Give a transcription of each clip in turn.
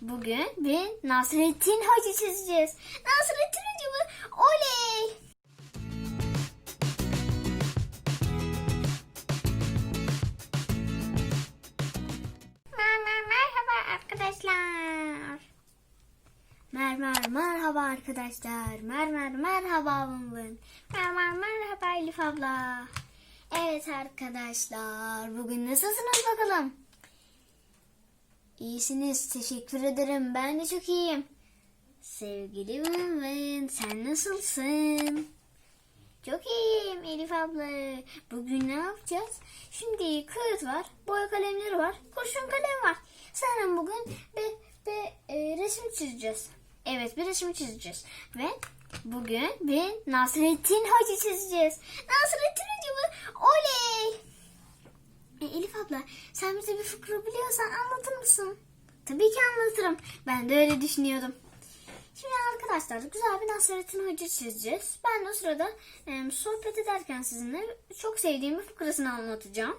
Bugün bir Nasrettin Hoca çizeceğiz. Nasrettin Hoca mı? Oley! Mer- Merhaba arkadaşlar. Mer mer merhaba arkadaşlar. Mer mer merhaba Mımbın. Mer mer merhaba Elif abla. Evet arkadaşlar. Bugün nasılsınız bakalım? İyisiniz. Teşekkür ederim. Ben de çok iyiyim. Sevgili Mımbın sen nasılsın? Çok iyiyim Elif abla. Bugün ne yapacağız? Şimdi kağıt var, boya kalemleri var, kurşun kalem var. Sanırım bugün bir, bir e, resim çizeceğiz. Evet bir resim çizeceğiz. Ve bugün bir Nasrettin Hoca çizeceğiz. Nasrettin Hoca mı? Oley! E, Elif abla sen bize bir fıkra biliyorsan anlatır mısın? Tabii ki anlatırım. Ben de öyle düşünüyordum. Şimdi arkadaşlar güzel bir Nasrettin Hoca çizeceğiz. Ben de o sırada e, sohbet ederken sizinle çok sevdiğim bir fıkrasını anlatacağım.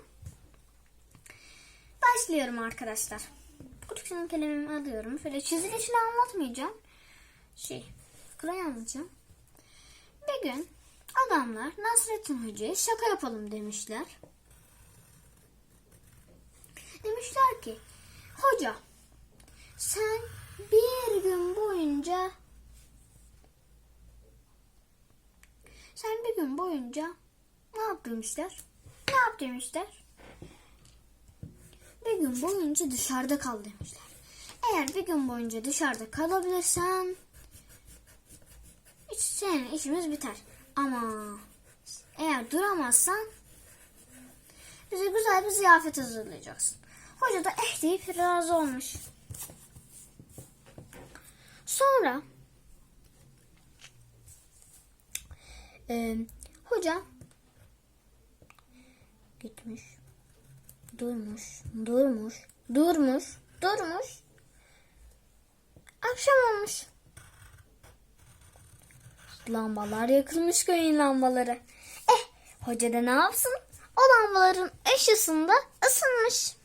Başlıyorum arkadaşlar. Küçük kalemimi alıyorum. Şöyle çizilişini anlatmayacağım. Şey, fıkrayı anlatacağım. Bir gün adamlar Nasrettin Hoca'ya şaka yapalım demişler. Demişler ki, hoca sen bir gün boyunca sen bir gün boyunca ne yap demişler? Ne yap demişler? Bir gün boyunca dışarıda kal demişler. Eğer bir gün boyunca dışarıda kalabilirsen senin işimiz biter. Ama eğer duramazsan bize güzel bir ziyafet hazırlayacaksın. Hoca da eh deyip razı olmuş. Sonra e, hoca gitmiş, durmuş, durmuş, durmuş, durmuş. Akşam olmuş. Lambalar yakılmış köyün lambaları. Eh, hoca da ne yapsın? O lambaların ışısında ısınmış.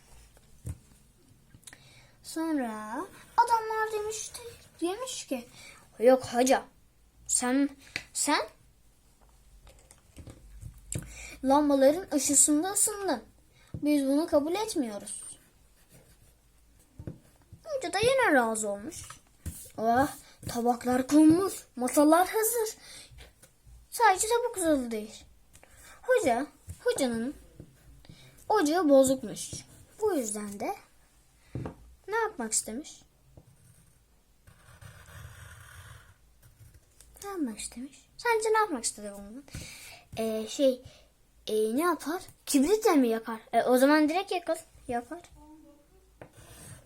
Sonra adamlar demişti, demiş ki yok hoca sen sen lambaların ışısında ısındın. Biz bunu kabul etmiyoruz. Hoca da yine razı olmuş. Ah tabaklar konmuş, masalar hazır. Sadece tabak hazır değil. Hoca, hocanın ocağı bozukmuş. Bu yüzden de ne yapmak istemiş? Ne yapmak istemiş? Sence ne yapmak istedi bunun? Ee, şey e, ne yapar? Kibritle mi yakar? E, o zaman direkt yakar. Yakar.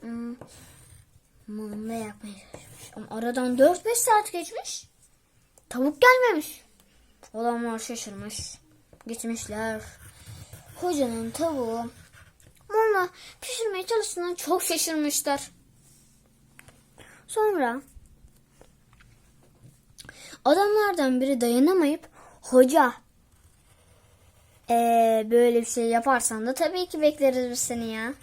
Hmm. Mumla yakmaya çalışmış. Ama aradan 4-5 saat geçmiş. Tavuk gelmemiş. Adamlar şaşırmış. Gitmişler. Hocanın tavuğu mumla pişirmeye çalıştığından çok şaşırmışlar. Sonra adamlardan biri dayanamayıp hoca ee, böyle bir şey yaparsan da tabii ki bekleriz biz seni ya.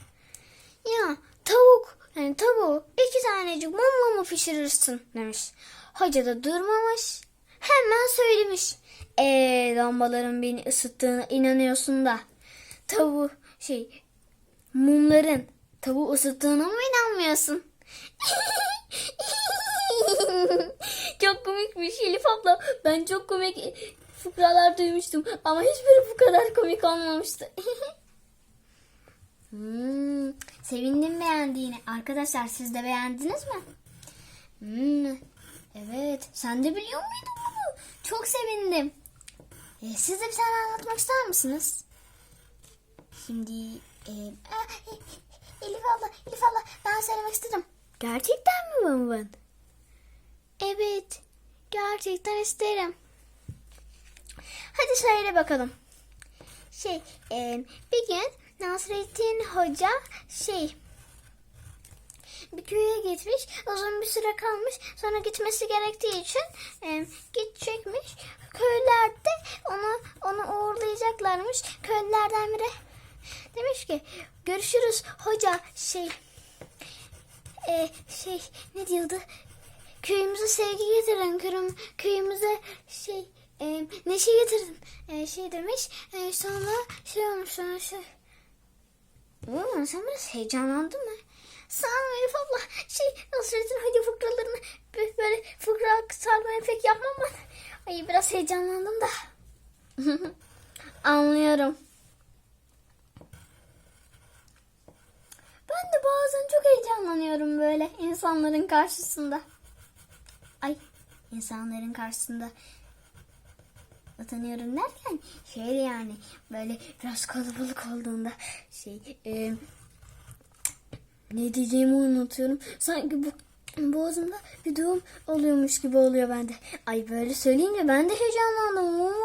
Ya tavuk yani tavuğu iki tanecik mumla mı pişirirsin demiş. Hoca da durmamış. Hemen söylemiş. Eee lambaların beni ısıttığına inanıyorsun da tavuğu şey mumların tavuğu ısıttığına mı inanmıyorsun? çok komikmiş Elif abla. Ben çok komik fıkralar duymuştum ama hiçbiri bu kadar komik olmamıştı. hmm, sevindim beğendiğine. Arkadaşlar siz de beğendiniz mi? Hmm, evet. Sen de biliyor muydun bunu? Çok sevindim. E, siz de bir tane anlatmak ister misiniz? Şimdi e, ah, Elif abla, Elif abla ben söylemek istedim. Gerçekten mi Vın Vın? Evet, gerçekten isterim. Hadi söyle bakalım. Şey, e, bir gün Nasrettin Hoca şey bir köye gitmiş. Uzun bir süre kalmış. Sonra gitmesi gerektiği için e, gidecekmiş. Köylerde onu onu uğurlayacaklarmış. Köylülerden biri demiş ki görüşürüz hoca şey e, şey ne diyordu? Köyümüze sevgi getirin. Köyüm, köyümüze şey e, neşe getirin. E, şey demiş. E, sonra şey olmuş sonra şey. Oo, sen biraz heyecanlandın mı? Sağ ol Elif abla. Şey Nasrettin Hoca fıkralarını bö- böyle fıkra sarmayı pek yapmam ben. Ay biraz heyecanlandım da. Anlıyorum. Ben de bazen çok heyecanlanıyorum böyle insanların karşısında. Ay insanların karşısında utanıyorum derken şey yani böyle biraz kalabalık olduğunda şey e, ne diyeceğimi unutuyorum. Sanki bu boğazımda bir doğum oluyormuş gibi oluyor bende. Ay böyle söyleyince ben de heyecanlandım.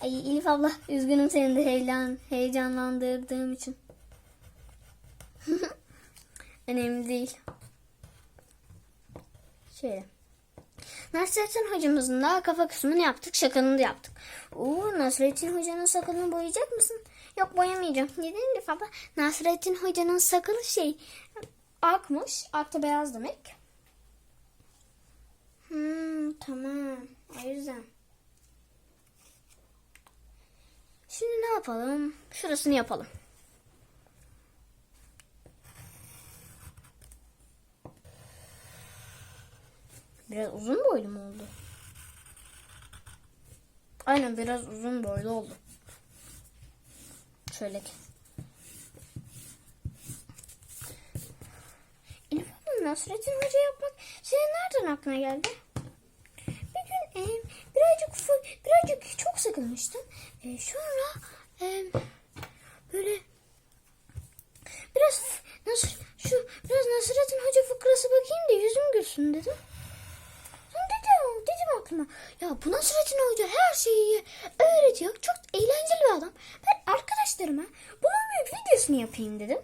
Ay Elif abla üzgünüm seni de heyecan, heyecanlandırdığım için. Önemli değil. Şöyle. Nasrettin hocamızın da kafa kısmını yaptık. Şakanını da yaptık. Oo, Nasrettin hocanın sakalını boyayacak mısın? Yok boyamayacağım. Neden abla? Nasrettin hocanın sakalı şey akmış. Ak da beyaz demek. Hmm, tamam. O yüzden. Şimdi ne yapalım? Şurasını yapalım. Biraz uzun boylu mu oldu? Aynen biraz uzun boylu oldu. Şöyle ki. Elif Hanım Nasrettin Hoca yapmak senin nereden aklına geldi? Bir gün e, birazcık fu- birazcık çok sıkılmıştım. E, sonra e, böyle biraz nasıl şu biraz Nasrettin Hoca fıkrası bakayım da yüzüm gülsün dedim. Aklıma ya bu Nasrettin Hoca her şeyi öğretiyor. Çok eğlenceli bir adam. Ben arkadaşlarıma bunun bir videosunu yapayım dedim.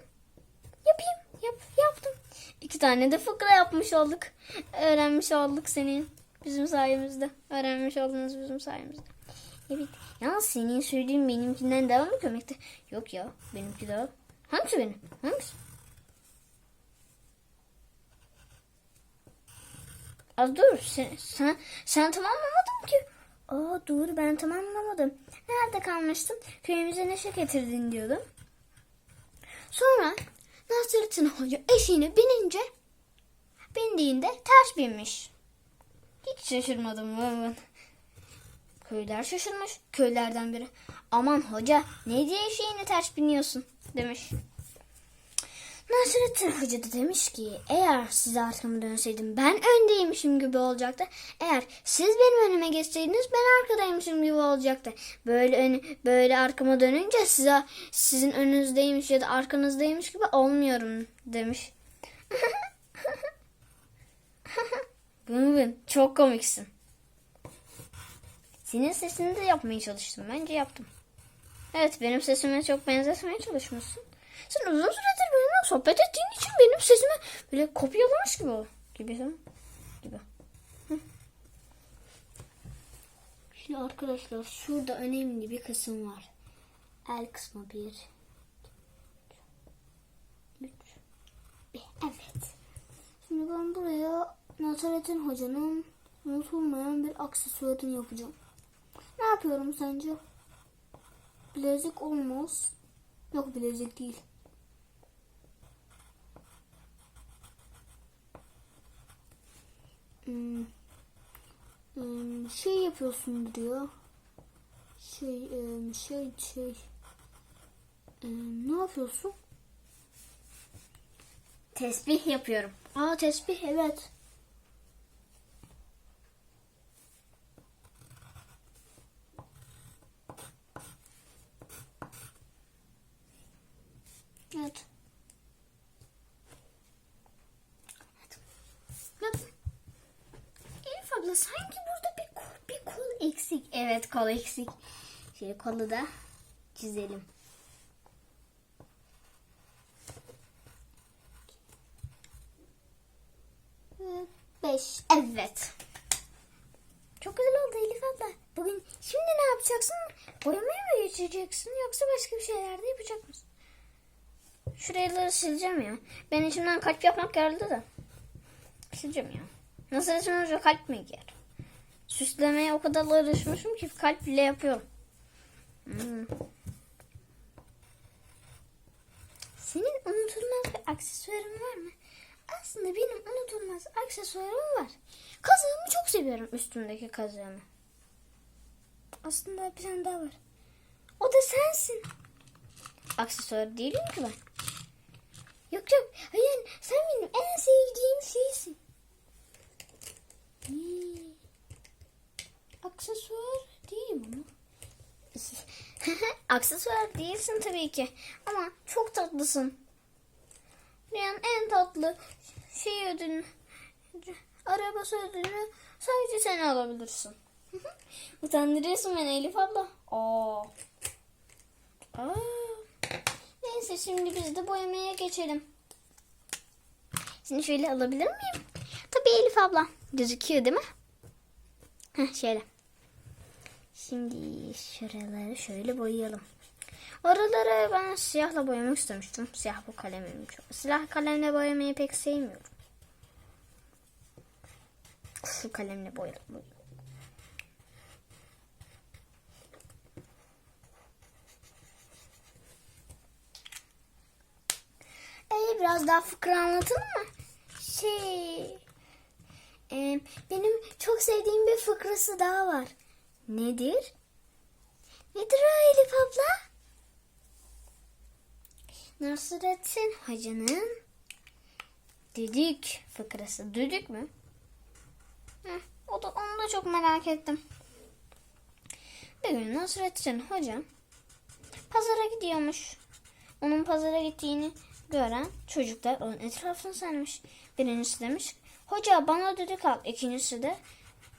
Yapayım. Yap, yaptım. İki tane de fıkra yapmış olduk. Öğrenmiş olduk senin. Bizim sayemizde. Öğrenmiş oldunuz bizim sayemizde. Evet. Ya senin söylediğin benimkinden daha mı komikti? Yok ya. Benimki daha. Hangisi benim? Hangisi? Az dur. Sen, sen, sen tamamlamadın ki. Aa dur ben tamamlamadım. Nerede kalmıştım? Köyümüze neşe getirdin diyordum. Sonra Nasrettin Hoca eşiğine binince bindiğinde ters binmiş. Hiç şaşırmadım ben. Köyler şaşırmış. Köylerden biri. Aman hoca ne diye eşeğine ters biniyorsun demiş. Nasrettin Hoca da demiş ki eğer size arkamı dönseydim ben öndeymişim gibi olacaktı. Eğer siz benim önüme geçseydiniz ben arkadaymışım gibi olacaktı. Böyle ön, böyle arkama dönünce size sizin önünüzdeymiş ya da arkanızdaymış gibi olmuyorum demiş. Bın çok komiksin. Senin sesini de yapmaya çalıştım. Bence yaptım. Evet benim sesime çok benzetmeye çalışmışsın. Sen uzun süredir benimle sohbet ettiğin için benim sesimi böyle kopyalamış gibi ol. Gibi mi? Gibi. Hı. Şimdi arkadaşlar şurada önemli bir kısım var. El kısmı bir. Üç. bir. Evet. Şimdi ben buraya Nasrettin Hoca'nın unutulmayan bir aksesuarını yapacağım. Ne yapıyorum sence? Bilezik olmaz. Yok bilezik değil. Hmm. Hmm, şey yapıyorsun diyor. Şey, em, şey, şey. Em, ne yapıyorsun? Tesbih yapıyorum. Aa tesbih. Evet. Bak. Elif abla sanki burada bir kol, bir kol eksik. Evet kol eksik. Şöyle kolu da çizelim. Beş. Evet. Çok güzel oldu Elif abla. Bugün şimdi ne yapacaksın? Boyamaya mı geçeceksin yoksa başka bir şeyler de yapacak mısın? Şuraları sileceğim ya. Ben içimden kalp yapmak geldi de. Sileceğim ya. Nasrettin Hoca kalp mi yer? Süslemeye o kadar alışmışım ki kalp bile yapıyorum. Hmm. Senin unutulmaz bir aksesuarın var mı? Aslında benim unutulmaz aksesuarım var. Kazığımı çok seviyorum üstümdeki kazığımı. Aslında bir tane daha var. O da sensin. Aksesuar değilim ki ben. Yok yok. Hayır sen benim en sevdiğim şeysin. Hmm. Aksesuar değilim ama. Aksesuar değilsin tabii ki. Ama çok tatlısın. Dünyanın en tatlı şey ödülünü, arabası ödülünü sadece sen alabilirsin. Utandırıyorsun beni Elif abla. Aa. Aa. Neyse şimdi biz de boyamaya geçelim. Seni şöyle alabilir miyim? Tabii Elif abla. Gözüküyor değil mi? Heh, şöyle. Şimdi şuraları şöyle boyayalım. Oraları ben siyahla boyamak istemiştim. Siyah bu kalemim çok. Siyah kalemle boyamayı pek sevmiyorum. Şu kalemle boyayalım. Ee, biraz daha fıkra anlatalım mı? Şey... e, benim çok sevdiğim bir fıkrası daha var. Nedir? Nedir o Elif abla? Nasrettin Hoca'nın düdük fıkrası. Düdük mü? Heh, o da, onu da çok merak ettim. Bir gün Nasrettin Hoca pazara gidiyormuş. Onun pazara gittiğini gören çocuklar onun etrafını sarmış. Birincisi demiş hoca bana düdük al. İkincisi de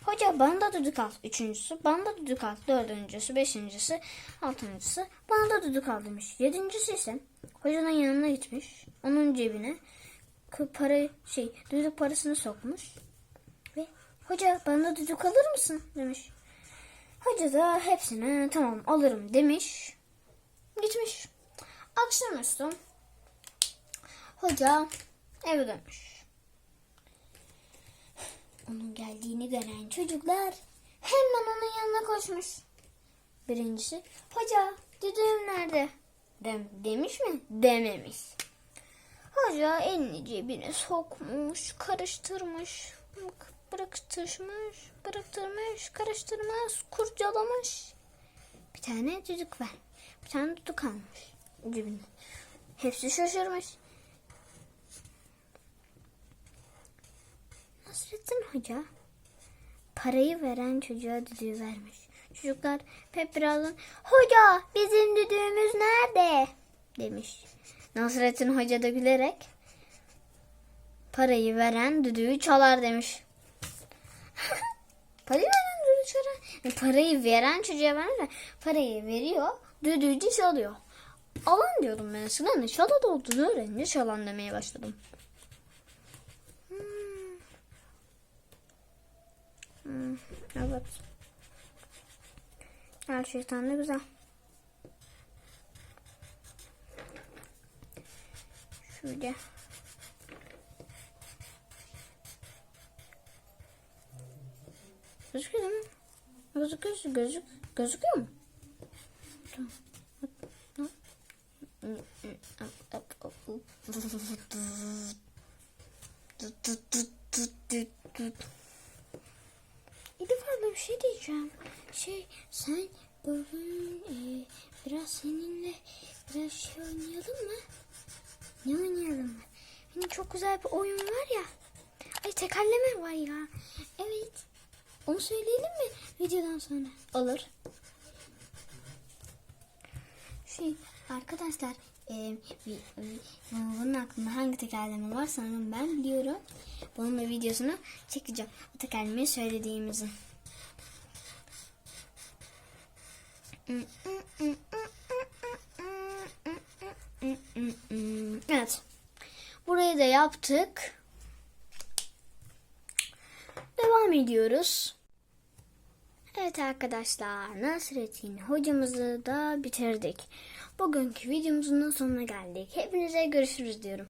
hoca bana da düdük al. Üçüncüsü bana da düdük al. Dördüncüsü, beşincisi, altıncısı bana da düdük al demiş. Yedincisi ise hocanın yanına gitmiş. Onun cebine para şey düdük parasını sokmuş. Ve hoca bana da düdük alır mısın demiş. Hoca da hepsine tamam alırım demiş. Gitmiş. Akşamüstü hoca eve dönmüş. Onun geldiğini gören çocuklar hemen onun yanına koşmuş. Birincisi hoca düdüğüm nerede? Dem demiş mi? Dememiş. Hoca elini cebine sokmuş, karıştırmış, bıraktırmış, bıraktırmış, karıştırmış, kurcalamış. Bir tane düdük ver. Bir tane düdük almış cebine. Hepsi şaşırmış. Nasrettin Hoca parayı veren çocuğa düdüğü vermiş. Çocuklar hep birazdan hoca bizim düdüğümüz nerede demiş. Nasrettin Hoca da gülerek parayı veren düdüğü çalar demiş. parayı veren düdüğü çalar. Yani parayı veren çocuğa vermiş. Parayı veriyor düdüğü çalıyor. Alan diyordum ben eskiden de çalan olduğunu öğrenince çalan demeye başladım. Hmm, evet. Gerçekten de güzel. Şöyle. Gözüküyor değil mi? Gözüküyor, gözük, gözüküyor mu? Tamam. Abla bir şey diyeceğim. Şey sen bugün e, biraz seninle biraz şey oynayalım mı? Ne oynayalım mı? Hani çok güzel bir oyun var ya. Ay tekerleme var ya. Evet. Onu söyleyelim mi videodan sonra? Olur. Şey arkadaşlar e, bir, bunun aklında hangi tekerleme var sanırım ben biliyorum. Bunun da videosunu çekeceğim. O tekerlemeyi söylediğimizi. Evet. Burayı da yaptık. Devam ediyoruz. Evet arkadaşlar Nasrettin hocamızı da bitirdik. Bugünkü videomuzun sonuna geldik. Hepinize görüşürüz diyorum.